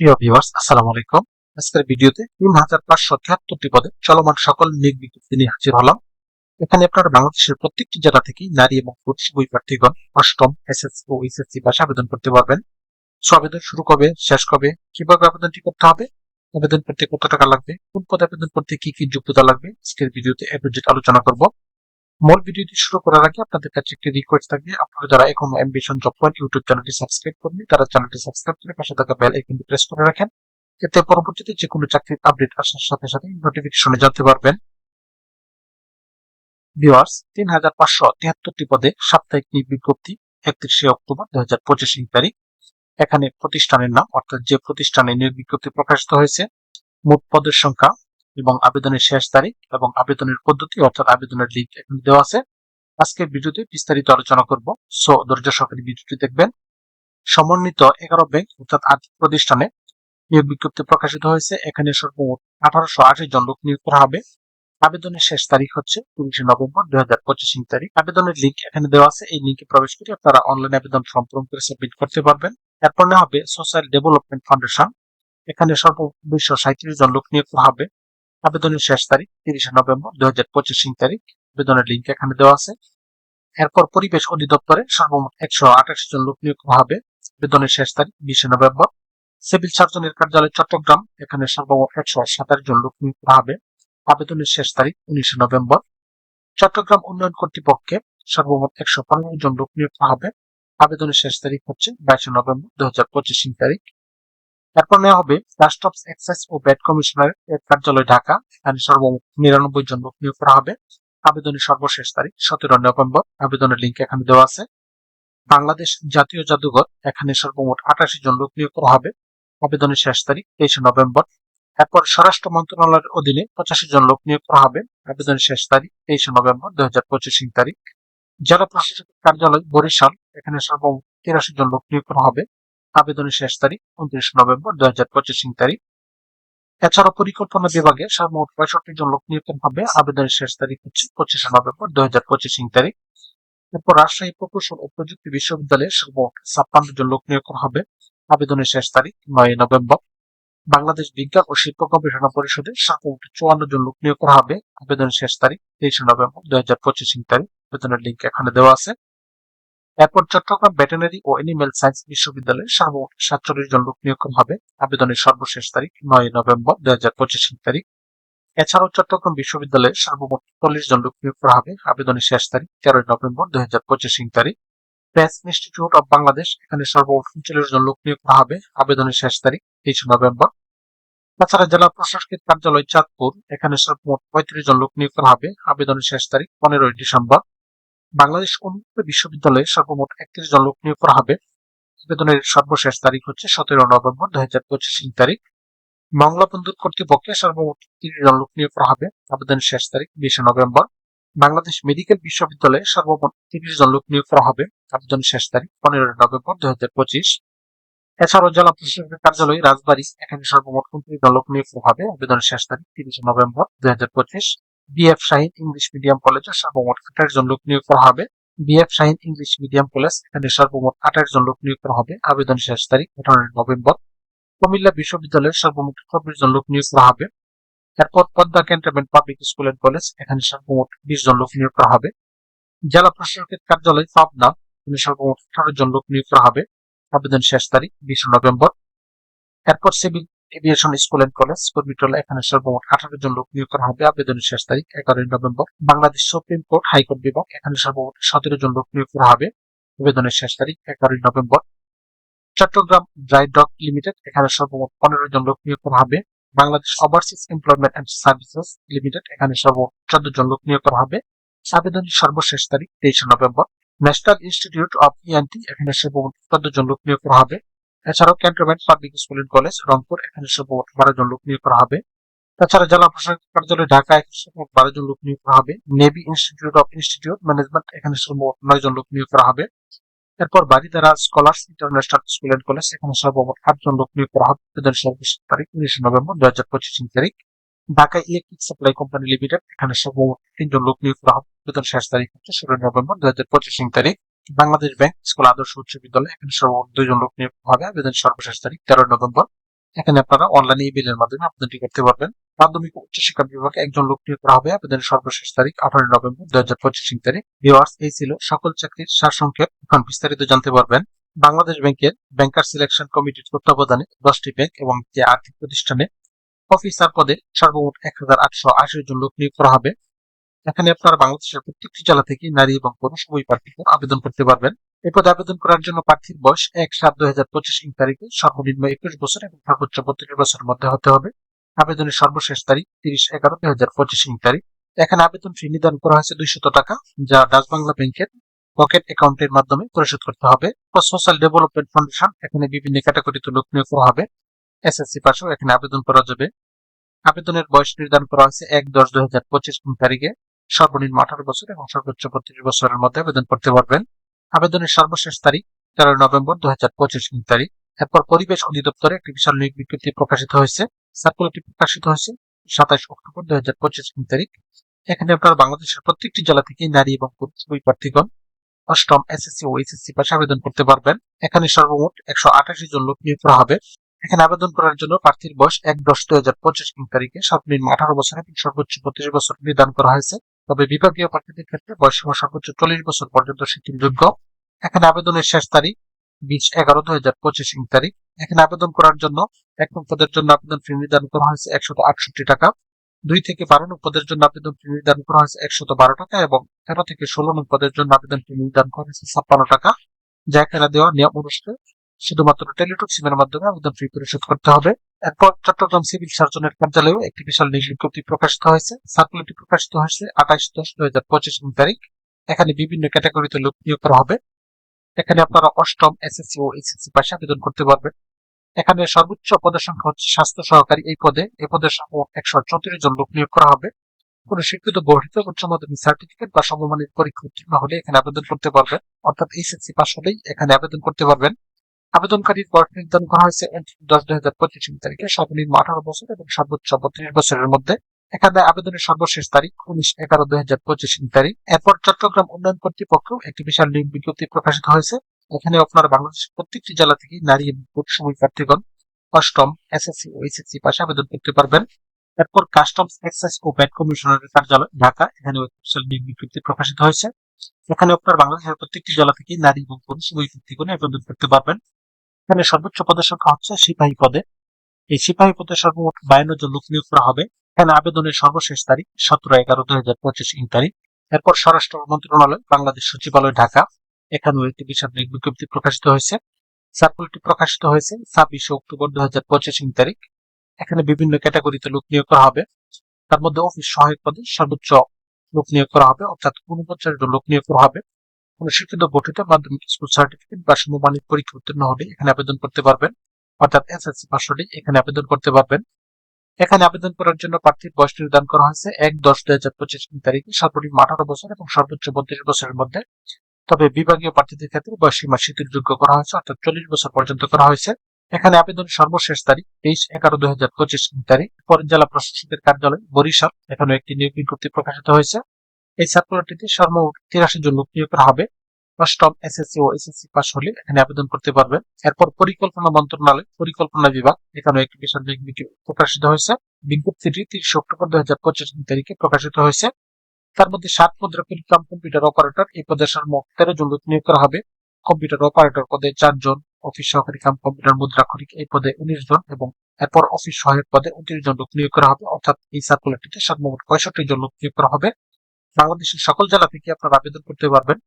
প্রিয় ভিউয়ার্স আসসালামু আলাইকুম। আজকের ভিডিওতে তিন হাজার পাঁচশো তিয়াত্তরটি পদে চলমান সকল নিয়োগ বিজ্ঞপ্তি নিয়ে হাজির হলাম। এখানে আপনারা বাংলাদেশের প্রত্যেকটি জেলা থেকে নারী এবং পুরুষ বই প্রার্থীগণ অষ্টম এসএসসি ও এইচএসসি পাশে আবেদন করতে পারবেন। আবেদন শুরু কবে, শেষ কবে, কীভাবে আবেদনটি করতে হবে, আবেদন করতে কত টাকা লাগবে, কোন পদে আবেদন করতে কি কি যোগ্যতা লাগবে, আজকের ভিডিওতে এ আলোচনা করব। মূল ভিডিওটি শুরু করার আগে আপনাদের কাছে একটি রিকোয়েস্ট থাকবে। আপনারা যারা এখনও অ্যাম্বিশন জব পয়েন্ট ইউটিউব চ্যানেলটি সাবস্ক্রাইব করবেন তারা চ্যানেলটি সাবস্ক্রাইব করে পাশে থাকা বেল আইকনটি প্রেস করে রাখেন। এতে পরবর্তীতে যে কোনো চাকরির আপডেট আসার সাথে সাথে নোটিফিকেশনে জানতে পারবেন। ভিউয়ার্স তিন হাজার পাঁচশো তিয়াত্তরটি পদে সাপ্তাহিক নিয়োগ বিজ্ঞপ্তি একত্রিশে অক্টোবর দুই হাজার পঁচিশ তারিখ এখানে প্রতিষ্ঠানের নাম, অর্থাৎ যে প্রতিষ্ঠানে নিয়োগ বিজ্ঞপ্তি প্রকাশিত হয়েছে, মোট পদের সংখ্যা এবং আবেদনের শেষ তারিখ এবং আবেদনের পদ্ধতি অর্থাৎ আবেদনের লিঙ্ক এখানে দেওয়া আছে। আজকের ভিডিওতে বিস্তারিত আলোচনা করব। সো ধৈর্য সহকারে ভিডিওটি দেখবেন। সমন্বিত এগারো ব্যাংক অর্থাৎ আর্থিক প্রতিষ্ঠানে নিয়োগ বিজ্ঞপ্তি প্রকাশিত হয়েছে। এখানে সর্বমোট আঠারোশো আশি জন লোক নিয়োগ করা হবে। আবেদনের শেষ তারিখ হচ্ছে উনিশে নভেম্বর দুই হাজার পঁচিশ তারিখ। আবেদনের লিঙ্ক এখানে দেওয়া আছে। এই লিঙ্কে প্রবেশ করে আপনারা অনলাইন আবেদন ফর্ম পূরণ করে সাবমিট করতে পারবেন। এরপর হবে সোশ্যাল ডেভেলপমেন্ট ফাউন্ডেশন এখানে সর্বমোট দুইশো সাঁত্রিশ জন লোক নিয়োগ করা হবে। আবেদনের শেষ তারিখ তিরিশে নভেম্বর দুই হাজার পঁচিশ তারিখ। আবেদনের লিঙ্ক এখানে দেওয়া আছে। এরপর পরিবেশ অধিদপ্তরে সর্বমোট একশো আঠাশ জন লোক নিয়োগ হবে আবেদনের শেষ তারিখ বিশে নভেম্বর। সিভিল সার্জনের কার্যালয় চট্টগ্রাম, এখানে সর্বমোট একশো সাতাশ জন লোক নিয়োগ হবে আবেদনের শেষ তারিখ উনিশে নভেম্বর। চট্টগ্রাম উন্নয়ন কর্তৃপক্ষে সর্বমোট একশো পনেরো জন লোক নিয়োগ হবে আবেদনের শেষ তারিখ হচ্ছে বাইশে নভেম্বর দু হাজার পঁচিশ তারিখ। এরপর নেওয়া হবে কাস্টমস এক্সাইজ ও ব্যাট কমিশনার এর কার্যালয় ঢাকা। এখানে সর্বমোট নিরানব্বই জন লোক নিয়োগ করা হবে। আবেদনের সর্বশেষ তারিখ সতেরো নভেম্বর। আবেদনের লিঙ্ক এখানে দেওয়া আছে। বাংলাদেশ জাতীয় জাদুঘর, এখানে সর্বমোট আটাশি জন লোক নিয়োগ করা হবে। আবেদনের শেষ তারিখ তেইশে নভেম্বর। এরপর স্বরাষ্ট্র মন্ত্রণালয়ের অধীনে পঁচাশি জন লোক নিয়োগ করা হবে। আবেদনের শেষ তারিখ তেইশে নভেম্বর দুই হাজার পঁচিশ তারিখ। জেলা প্রশাসকের কার্যালয় বরিশাল, এখানে সর্বমোট তিরাশি জন লোক নিয়োগ করা হবে। আবেদনের শেষ তারিখ উনত্রিশ নভেম্বর দুই হাজার পঁচিশ তারিখ। এছাড়া পরিকল্পনা বিভাগে সর্বমোট পঁয়ষট্টি জন লোক নিয়োগ হবে। আবেদনের শেষ তারিখ হচ্ছে পঁচিশে নভেম্বর দুই হাজার পঁচিশ তারিখ। এরপর রাজশাহী প্রকৌশল ও প্রযুক্তি বিশ্ববিদ্যালয়ে সর্বমোট ছাপ্পান্ন জন লোক নিয়োগ করা হবে। আবেদনের শেষ তারিখ নয় নভেম্বর। বাংলাদেশ বিজ্ঞান ও শিল্প গবেষণা পরিষদে সর্বমোট চুয়ান্ন জন লোক নিয়োগ করা হবে। আবেদনের শেষ তারিখ তেইশে নভেম্বর দুই হাজার পঁচিশ তারিখ। আবেদনের লিঙ্ক এখানে দেওয়া আছে। এরপর চট্টগ্রাম ভেটেনারি ও এনিম্যাল সায়েন্স বিশ্ববিদ্যালয়ে সর্বমোট সাতচল্লিশ জন লোক নিয়োগ হবে। আবেদনের সর্বশেষ তারিখ নয় নভেম্বর দুই হাজার পঁচিশ তারিখ। এছাড়াও চট্টগ্রাম বিশ্ববিদ্যালয়ে সর্বমোট চল্লিশ জন লোক নিয়োগ করা হবে। আবেদনের শেষ তারিখ তেরোই নভেম্বর দুই হাজার পঁচিশ তারিখ। প্রেস ইনস্টিটিউট অব বাংলাদেশ, এখানে সর্বমোট উনচল্লিশ জন লোক নিয়োগ করা হবে। আবেদনের শেষ তারিখ তেইশে নভেম্বর। তাছাড়া জেলা প্রশাসকের কার্যালয় চাঁদপুর, এখানে সর্বমোট পঁয়ত্রিশ জন লোক নিয়োগ করা হবে। আবেদনের শেষ তারিখ পনেরোই ডিসেম্বর। বাংলাদেশ উন্মুক্ত বিশ্ববিদ্যালয়ে সর্বমোট একত্রিশ জন লোক নিয়োগ করা হবে। আবেদনের সর্বশেষ তারিখ হচ্ছে সতেরো নভেম্বর দুই হাজার পঁচিশ তারিখ। বাংলা বন্ধুর কর্তৃপক্ষে সর্বমোট তিরিশ জন লোক নিয়োগ করা হবে। আবেদনের শেষ তারিখ বিশে নভেম্বর। বাংলাদেশ মেডিকেল বিশ্ববিদ্যালয়ে সর্বমোট তিরিশ জন লোক নিয়োগ করা হবে। আবেদনের শেষ তারিখ পনেরোই নভেম্বর দুই হাজার পঁচিশ। এছাড়াও জেলা প্রশাসকের কার্যালয় রাজবাড়ী এখানে সর্বমোট উনত্রিশ জন লোক নিয়োগ করা হবে। আবেদনের শেষ তারিখ তিরিশে নভেম্বর দুই হাজার পঁচিশ। বিএফ শাহিন ইংলিশ মিডিয়াম কলেজে সর্বমোট আঠাশ জন লোক নিয়োগ করা হবে। BF Shaheen English medium college এখানে সর্বমোট আঠাশ জন লোক নিয়োগ করা হবে। আবেদন শেষ তারিখ আঠারোই নভেম্বর। কুমিল্লা বিশ্ববিদ্যালয়ের সর্বমোট চব্বিশ জন লোক নিয়োগ করা হবে। এরপর Padma cantonment public school and college এখানে সর্বমোট বিশ জন লোক নিয়োগ করা হবে। জেলা প্রশাসকের কার্যালয় পাবনা এখানে সর্বমোট আঠারো জন লোক নিয়োগ করা হবে। আবেদন শেষ তারিখ বিশে নভেম্বর। এরপর civil aviation school and college Kurmitola এখানে সর্বমোট আঠারো জন লোক নিয়োগ করা হবে আবেদনের শেষ তারিখ, এগারোই November. Bangladesh supreme court high court বিভাগ এখানে সর্বমোট সতেরো জন লোক নিয়োগ করা হবে আবেদনের শেষ তারিখ, এগারোই November. Chittagong dry dock limited এখানে সর্বমোট পনেরো জন লোক নিয়োগ করা হবে। Bangladesh overseas employment and services limited এখানে সর্বমোট চোদ্দ জন লোক নিয়োগ করা হবে। আবেদনের সর্বশেষ তারিখ তেইশে November. National institute of ENT এখানে সর্বমোট চোদ্দ জন লোক নিয়োগ করা হবে। এছাড়াও cantonment public school and college, Rangpur, এখানে সর্বমোট বারো জন লোক নিয়োগ করা হবে। তাছাড়া জেলা প্রশাসক কার্যালয় ঢাকা সর্বমোট বারো জন লোক নিয়োগ করা হবে। Navy institute of institute management এখানে সর্বমোট নয় জন লোক নিয়োগ করা হবে। এরপর Baridhara scholars international school and college এখানে সর্বমোট আটজন লোক নিয়োগ করা হবে। এদের সর্বশেষ তারিখ উনিশে নভেম্বর দু হাজার পঁচিশ তারিখ। Dhaka electric supply company limited এখানে সর্বমোট তিনজন লোক নিয়োগ করা হবে। বেতন শেষ তারিখ হচ্ছে ষোলো নভেম্বর দু হাজার পঁচিশ তারিখ। বাংলাদেশ ব্যাংক স্কুল আদর্শ উচ্চ বিদ্যালয়। এখানে সর্বমোট দুজন লোক নিয়োগ হবে। আবেদন সর্বশেষ তারিখ তেরো নভেম্বর। এখানে আপনারা অনলাইনে ইমেলের মাধ্যমে আবেদনটি করতে পারবেন। মাধ্যমিক উচ্চশিক্ষা বিভাগে একজন লোক নিয়োগ করা হবে। আবেদনের সর্বশেষ তারিখ আঠারোই নভেম্বর দুই হাজার পঁচিশ তারিখ। ভিওয়ার্স এই ছিল সকল চাকরির সারসংক্ষেপ। এখন বিস্তারিত জানতে পারবেন বাংলাদেশ ব্যাংকের ব্যাংকার সিলেকশন কমিটির তত্ত্বাবধানে দশটি ব্যাংক এবং যে আর্থিক প্রতিষ্ঠানে অফিসার পদে সর্বমোট এক হাজার আটশো আশি জন লোক নিয়োগ করা হবে। এখানে আপনারা বাংলাদেশের প্রত্যেকটি জেলা থেকে নারী এবং পুরুষ উভয় প্রার্থী আবেদন করতে পারবেন। এই পদে আবেদন করার জন্য প্রার্থীর বয়স এক সাত দুই হাজার পঁচিশ ইং তারিখে সর্বনিম্ন একুশ বছর এবং সর্বোচ্চ বত্রিশ বছরের মধ্যে হতে হবে। আবেদনের সর্বশেষ তারিখ তিরিশ এগারো দুই হাজার পঁচিশ ইং তারিখ। এখানে আবেদন ফি নির্ধারণ করা হয়েছে দুইশত টাকা, যা ডাচ বাংলা ব্যাংকের পকেট অ্যাকাউন্টের মাধ্যমে পরিশোধ করতে হবে। সোশ্যাল ডেভেলপমেন্ট ফাউন্ডেশন এখানে বিভিন্ন ক্যাটাগরিতে লোক নিয়োগ করা হবে। এসএসসি পাশেও এখানে আবেদন করা যাবে। আবেদনের বয়স নির্ধারণ করা হয়েছে এক দশ দুই হাজার পঁচিশ তারিখে। সর্বনিম্ন আঠারো বছর এবং সর্বোচ্চ বত্রিশ বছরের মধ্যে আবেদন করতে পারবেন। আবেদনের সর্বশেষ তারিখ তেরোই নভেম্বর দু হাজার পঁচিশ তারিখ। এরপর পরিবেশ অধিদপ্তরে একটি বিশাল নিয়োগ বিজ্ঞপ্তি প্রকাশিত হয়েছে। সার্কুলারটি প্রকাশিত হয়েছে সাতাইশ অক্টোবর দু হাজার পঁচিশ তারিখ। এখানে আপনার বাংলাদেশের প্রত্যেকটি জেলা থেকে নারী এবং পুরুষ দুই প্রার্থীগণ অষ্টম এসএসসি ও এইচএসসি পাশে আবেদন করতে পারবেন। এখানে সর্বমোট একশো আঠাশি জন লোক নিয়োগ করা হবে। এখানে আবেদন করার জন্য প্রার্থীর বয়স এক দশ দুই হাজার পঁচিশ তারিখে সর্বনিম্ন আঠারো বছর এবং সর্বোচ্চ পঁচিশ বছর নির্ধারণ করা হয়েছে। তবে বিভাগীয় প্রার্থীদের ক্ষেত্রে বয়সীমা সর্বোচ্চ চল্লিশ বছর পর্যন্ত শিথিলযোগ্য এখানে আবেদনের শেষ তারিখ বিশ এগারো দুই হাজার পঁচিশ তারিখ। এখানে আবেদন করার জন্য এক নং পদের জন্য আবেদন ফি নির্ধারণ করা হয়েছে একশত আটষট্টি টাকা। দুই থেকে বারো নং পদের জন্য আবেদন ফি নির্ধারণ করা হয়েছে একশত বারো টাকা এবং তেরো থেকে ষোলো নং পদের জন্য আবেদন ফি নির্ধারণ করা হয়েছে ছাপ্পান্ন টাকা। যা এখানে দেওয়া নিয়ম অনুসারে শুধুমাত্র টেলিটক সিমের মাধ্যমে আবেদন ফি পরিশোধ করতে হবে। এরপর চট্টগ্রাম সিভিল সার্জনের কার্যালয়েও একটি বিশাল বিজ্ঞপ্তি প্রকাশিত হয়েছে। সার্কুলারটি প্রকাশিত হয়েছে আঠাইশ দশ দুই হাজার পঁচিশ তারিখ। এখানে বিভিন্ন ক্যাটাগরিতে লোক নিয়োগ করা হবে। এখানে আপনারা অষ্টম এসএসসি ও এইচএসসি পাশে আবেদন করতে পারবেন। এখানে সর্বোচ্চ পদের সংখ্যা হচ্ছে স্বাস্থ্য সহকারী এই পদে। এই পদের সংখ্যা একশো চৌত্রিশ জন লোক নিয়োগ করা হবে। কোন শিক্ষিত গঠিত উচ্চ মাধ্যমিক সার্টিফিকেট বা সমমানের পরীক্ষা উত্তীর্ণ হলে এখানে আবেদন করতে পারবেন। অর্থাৎ এইচএসসি পাস হলেই এখানে আবেদন করতে পারবেন। আবেদনকারীর বয়স নির্ধারণ করা হয়েছে দশ দুই হাজার পঁচিশ তারিখে সর্বনিম্ন আঠারো বছর এবং সর্বোচ্চ বত্রিশ বছরের মধ্যে। এখানে আবেদনের সর্বশেষ তারিখ উনিশ এগারো দুই হাজার পঁচিশ তারিখ। এরপর চট্টগ্রাম উন্নয়ন কর্তৃপক্ষ একটি বিশাল নিয়োগ বিজ্ঞপ্তি প্রকাশিত হয়েছে। এখানে আপনার বাংলাদেশের প্রত্যেকটি জেলা থেকে নারী এবং পুরুষ সময় প্রার্থীগণ অষ্টম এসএসসি ও এইচএসসি পাশে আবেদন করতে পারবেন। এরপর কাস্টমস এক্সাইজ ও ব্যাট কমিশনারের কার্যালয়, ঢাকা, এখানে নিয়োগ বিজ্ঞপ্তি প্রকাশিত হয়েছে। এখানে আপনার বাংলাদেশের প্রত্যেকটি জেলা থেকে নারী এবং পুরুষ উভয় প্রার্থীগণ আবেদন করতে পারবেন। এখানে সর্বোচ্চ পদের সংখ্যা হচ্ছে সিপাহী পদে। এই সিপাহী পদে সর্বমোট বায়ান্ন জন লোক নিয়োগ করা হবে। এখানে আবেদনের সর্বশেষ তারিখ সতেরো এগারো দুই হাজার পঁচিশ তারিখ। এরপর স্বরাষ্ট্র মন্ত্রণালয়, বাংলাদেশ সচিবালয়, ঢাকা। এখানেও একটি বিশাল বিজ্ঞপ্তি প্রকাশিত হয়েছে। সার্কুলারটি প্রকাশিত হয়েছে ছাব্বিশে অক্টোবর দুই হাজার পঁচিশ তারিখ। এখানে বিভিন্ন ক্যাটাগরিতে লোক নিয়োগ করা হবে। তার মধ্যে অফিস সহায়ক পদে সর্বোচ্চ লোক নিয়োগ করা হবে, অর্থাৎ উনপঞ্চাশ জন লোক নিয়োগ করা হবে। কোন শিক্ষিত গঠিত মাধ্যমিক স্কুল সার্টিফিকেট বা সমমানিক পরীক্ষা উত্তীর্ণ হলে এখানে আবেদন করতে পারবেন। অর্থাৎ এসএসসি পাস হলে এখানে আবেদন করতে পারবেন। এখানে আবেদন করার জন্য প্রার্থীর বয়স নির্ধারণ করা হয়েছে এক দশ দুই হাজার পঁচিশ তারিখে, সর্বনিম্ন আঠারো বছর এবং সর্বোচ্চ বত্রিশ বছরের মধ্যে। তবে বিভাগীয় প্রার্থীদের ক্ষেত্রে বয়স সীমা শিথিলযোগ্য করা হয়েছে, অর্থাৎ চল্লিশ বছর পর্যন্ত করা হয়েছে। এখানে আবেদনের সর্বশেষ তারিখ তেইশ এগারো দুই হাজার পঁচিশ তারিখ। পরে জেলা প্রশাসকের কার্যালয় বরিশাল এখানে একটি নিয়োগ বিজ্ঞপ্তি প্রকাশিত হয়েছে। এই সার্কুলারটিতে সর্বমোট তিরাশি জন লোক নিয়োগ করা হবে? অষ্টম এসএসসি ও এসএসসি পাস হলে এখানে আবেদন করতে পারবেন এরপর পরিকল্পনা মন্ত্রণালয়, পরিকল্পনা বিভাগ, এখানে একটি বিজ্ঞপ্তি প্রকাশিত হয়েছে। বিজ্ঞপ্তিটি তিরিশ অক্টোবর দুই হাজার পঁচিশ তারিখে প্রকাশিত হয়েছে। তার মধ্যে সাত মুদ্রাক্ষরিক কাম কম্পিউটার অপারেটর এই পদে সর্বমোট তেরো জন লোক নিয়োগ করা হবে। কম্পিউটার অপারেটর পদে চারজন অফিস সহকারী কাম কম্পিউটার মুদ্রাক্ষরিক, এই পদে উনিশ জন এবং এরপর অফিস সহায়ক পদে উনত্রিশ জন লোক নিয়োগ করা হবে। অর্থাৎ এই সার্কুলারটিতে সর্বমোট পঁয়ষট্টি জন লোক নিয়োগ করা হবে। বাংলাদেশের সকল জেলা থেকে আপনারা আবেদন করতে পারবেন।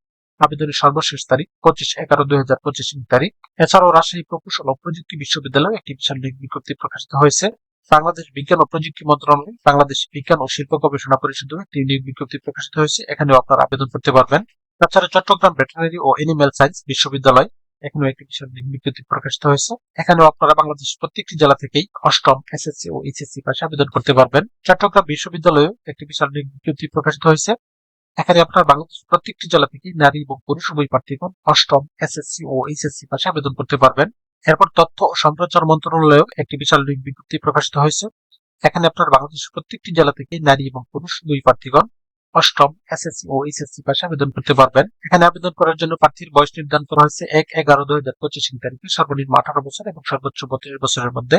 আবেদনের সর্বশেষ তারিখ পঁচিশ এগারো দুই হাজার পঁচিশ তারিখ। এছাড়াও রাজশাহী প্রকৌশল ও প্রযুক্তি বিশ্ববিদ্যালয়ে একটি বিশাল নিয়োগ বিজ্ঞপ্তি প্রকাশিত হয়েছে। বাংলাদেশ বিজ্ঞান ও প্রযুক্তি মন্ত্রণালয়, বাংলাদেশ বিজ্ঞান ও শিল্প গবেষণা পরিষদে একটি নিয়োগ বিজ্ঞপ্তি প্রকাশিত হয়েছে। এখানেও আপনারা আবেদন করতে পারবেন। তাছাড়া চট্টগ্রাম ভেটেরিনারি ও এনিম্যাল সায়েন্স বিশ্ববিদ্যালয় এখানেও একটি বিশাল বিজ্ঞপ্তি প্রকাশিত হয়েছে। এখানেও আপনারা বাংলাদেশের প্রত্যেকটি জেলা থেকেই অষ্টম এসএসসি ও এইচএসসি পাশে আবেদন করতে পারবেন। চট্টগ্রাম বিশ্ববিদ্যালয়েও একটি বিশাল বিজ্ঞপ্তি প্রকাশিত হয়েছে। এখানে আপনার বাংলাদেশের প্রত্যেকটি জেলা থেকে নারী এবং পুরুষ উভয় প্রার্থীগণ অষ্টম এসএসসি ও এইচএসসি পাশে আবেদন করতে পারবেন। এরপর তথ্য ও সম্প্রচার মন্ত্রণালয়েও একটি বিশাল বিজ্ঞপ্তি প্রকাশিত হয়েছে। এখানে আপনার বাংলাদেশের প্রত্যেকটি জেলা থেকে নারী এবং পুরুষ দুই প্রার্থীগণ অষ্টম এসএসসি ও এইচএসসি পাশে আবেদন করতে পারবেন। এখানে আবেদন করার জন্য প্রার্থীর বয়স নির্ধারণ করা হয়েছে এক এগারো দুই হাজার পঁচিশ তারিখে। সর্বনিম্ন আঠারো বছর এবং সর্বোচ্চ বত্রিশ বছরের মধ্যে।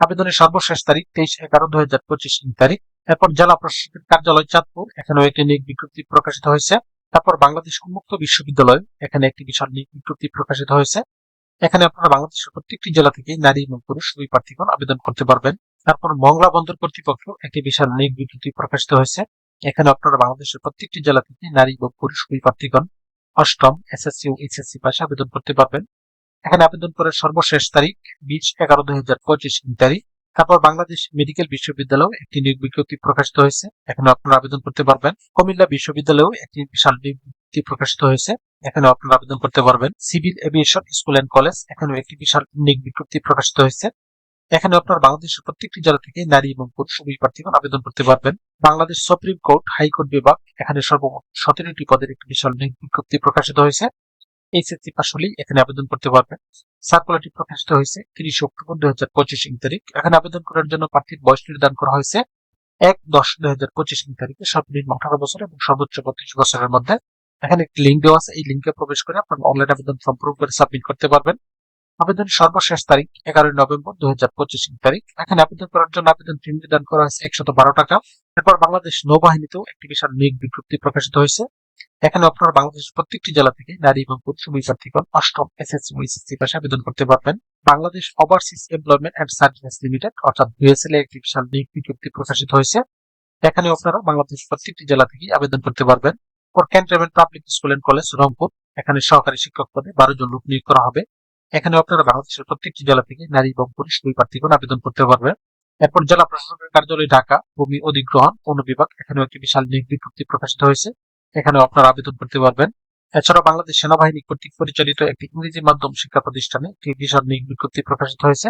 আবেদনের সর্বশেষ তারিখ তেইশ এগারো দুই হাজার পঁচিশ তারিখ। এরপর জেলা প্রশাসকের কার্যালয় চাঁদপুর। এখানেও একটি নিয়োগ বিজ্ঞপ্তি প্রকাশিত হয়েছে। তারপর বাংলাদেশ উন্মুক্ত বিশ্ববিদ্যালয়। এখানে একটি বিশাল নিয়োগ বিজ্ঞপ্তি প্রকাশিত হয়েছে। এখানে আপনারা বাংলাদেশের প্রত্যেকটি জেলা থেকে নারী এবং পুরুষ দুই প্রার্থীগণ আবেদন করতে পারবেন। তারপর মংলা বন্দর কর্তৃপক্ষ একটি বিশাল নিয়োগ বিজ্ঞপ্তি প্রকাশিত হয়েছে। এখানে আপনারা বাংলাদেশের প্রত্যেকটি জেলা থেকে নারী এবং পুরুষ দুই প্রার্থীগণ অষ্টম এসএসসি ও এইচএসসি পাশে আবেদন করতে পারবেন। এখানে আবেদন করার সর্বশেষ তারিখ বিশ এগারো দুই হাজার পঁচিশ তারিখ। তারপর বাংলাদেশ মেডিকেল বিশ্ববিদ্যালয় একটি নিয়োগ বিজ্ঞপ্তি প্রকাশিত হয়েছে। এখানে আপনারা আবেদন করতে পারবেন। কুমিল্লা বিশ্ববিদ্যালয়েও একটি বিশাল বিজ্ঞপ্তি প্রকাশিত হয়েছে। এখানে আপনারা আবেদন করতে পারবেন। Civil aviation school and college এখানেও একটি বিশাল নিয়োগ বিজ্ঞপ্তি প্রকাশিত হয়েছে। এখানে আপনার বাংলাদেশের প্রত্যেকটি জেলা থেকে নারী এবং পুরুষ উভয় প্রার্থীগণ আবেদন করতে পারবেন। বাংলাদেশ সুপ্রিম কোর্ট হাইকোর্ট বিভাগ, এখানে সর্বমোট সতেরোটি পদের একটি বিশাল বিজ্ঞপ্তি প্রকাশিত হয়েছে। এইচএসসি পাশ হলেই এখানে আবেদন করতে পারবেন। সার্কুলারটি প্রকাশিত হয়েছে তিরিশ অক্টোবর দুই হাজার পঁচিশ তারিখ। এখানে আবেদন করার জন্য প্রার্থীর বয়স নির্ধারণ করা হয়েছে এক দশ দুই হাজার পঁচিশ তারিখে। সর্বনিম্ন আঠারো বছর এবং সর্বোচ্চ বত্রিশ বছরের মধ্যে। এখানে একটি লিঙ্ক দেওয়া আছে। এই লিঙ্কে প্রবেশ করে আপনার অনলাইন আবেদন ফর্ম পূরণ করে সাবমিট করতে পারবেন। আবেদনের সর্বশেষ তারিখ এগারোই নভেম্বর দুই হাজার পঁচিশ তারিখ। এখানে আবেদন করার জন্য আবেদন ফি নির্ধারণ করা হয়েছে একশত বারো টাকা। এরপর বাংলাদেশ নৌবাহিনীতেও একটি বিশাল নিয়োগ বিজ্ঞপ্তি প্রকাশিত হয়েছে। এখানে আপনারা বাংলাদেশের প্রত্যেকটি জেলা থেকে নারী এবং পুরুষ প্রার্থীগণ অষ্টম এসএসসি এইচএসসি পাশে আবেদন করতে পারবেন। Bangladesh overseas employment and service limited, অর্থাৎ বিএসএল একটি বিশাল নিয়োগ বিজ্ঞপ্তি প্রকাশিত হয়েছে। এখানে আপনারা বাংলাদেশ প্রত্যেকটি জেলা থেকে আবেদন করতে পারবেন। For cantonment public school and college Rangpur. এখানে সহকারী শিক্ষক পদে বারো জন লোক নিয়োগ করা হবে। এখানে আপনারা বাংলাদেশের প্রত্যেকটি জেলা থেকে নারী এবং পুরুষ দুই প্রার্থীগণ আবেদন করতে পারবেন। এরপর জেলা প্রশাসকের কার্যালয় ঢাকা, ভূমি অধিগ্রহণ অনুবিভাগ এখানেও একটি বিশাল নিয়োগ বিজ্ঞপ্তি প্রকাশিত হয়েছে। এখানেও আপনারা আবেদন করতে পারবেন। এছাড়াও বাংলাদেশ সেনাবাহিনী কর্তৃক পরিচালিত একটি ইংরেজি মাধ্যম শিক্ষা প্রতিষ্ঠানে একটি বিশাল নিয়োগ বিজ্ঞপ্তি প্রকাশিত হয়েছে।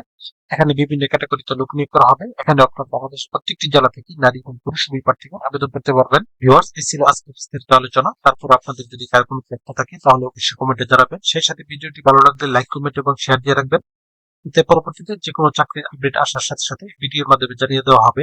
এখানে বিভিন্ন ক্যাটাগরিতে লোক নিয়োগ করা হবে। এখানে আপনার বাংলাদেশ প্রত্যেকটি জেলা থেকে নারী এবং পুরুষ দুই প্রার্থীগণ আবেদন করতে পারবেন। ভিউয়ার্স, এই ছিল আজকে বিস্তারিত আলোচনা। তারপর আপনাদের যদি কার কোনো প্রশ্ন থাকে, তাহলে অবশ্যই কমেন্টে জানাবেন। সেই সাথে ভিডিওটি ভালো লাগলে লাইক, কমেন্ট এবং শেয়ার দিয়ে রাখবেন। এতে পরবর্তীতে যে কোনো চাকরির আপডেট আসার সাথে সাথে ভিডিওর মাধ্যমে জানিয়ে দেওয়া হবে।